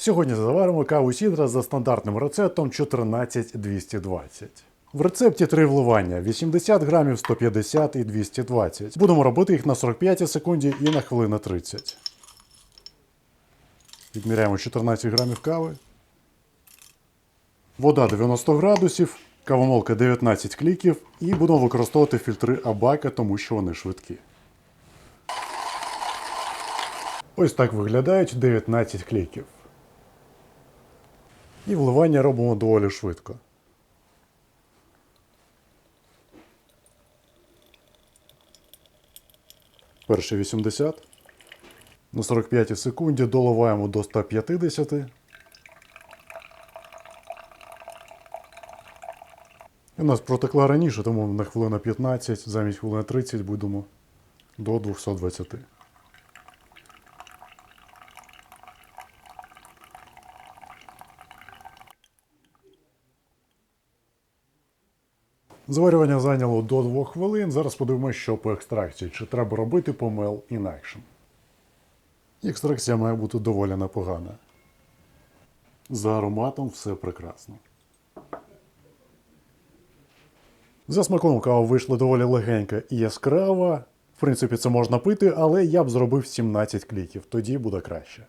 Сьогодні заваримо каву сідра за стандартним рецептом 14220. В рецепті три вливання: 80 грамів, 150 і 220. Будемо робити їх на 45 секунді і на хвилина 30. Відміряємо 14 грамів кави. Вода 90 градусів, кавомолка 19 кліків і будемо використовувати фільтри Абака, тому що вони швидкі. Ось так виглядають 19 кліків. І вливання робимо доволі швидко. Перші 80. На 45 секунді доливаємо до 150. І у нас протекла раніше, тому на хвилина 15, замість хвилини 30 будемо до 220. Зварювання зайняло до 2 хвилин. Зараз подивимося, що по екстракції. Чи треба робити помел інакше. Екстракція має бути доволі непогана. За ароматом все прекрасно. За смаком кава вийшла доволі легенька і яскрава. В принципі, це можна пити, але я б зробив 17 кліків, тоді буде краще.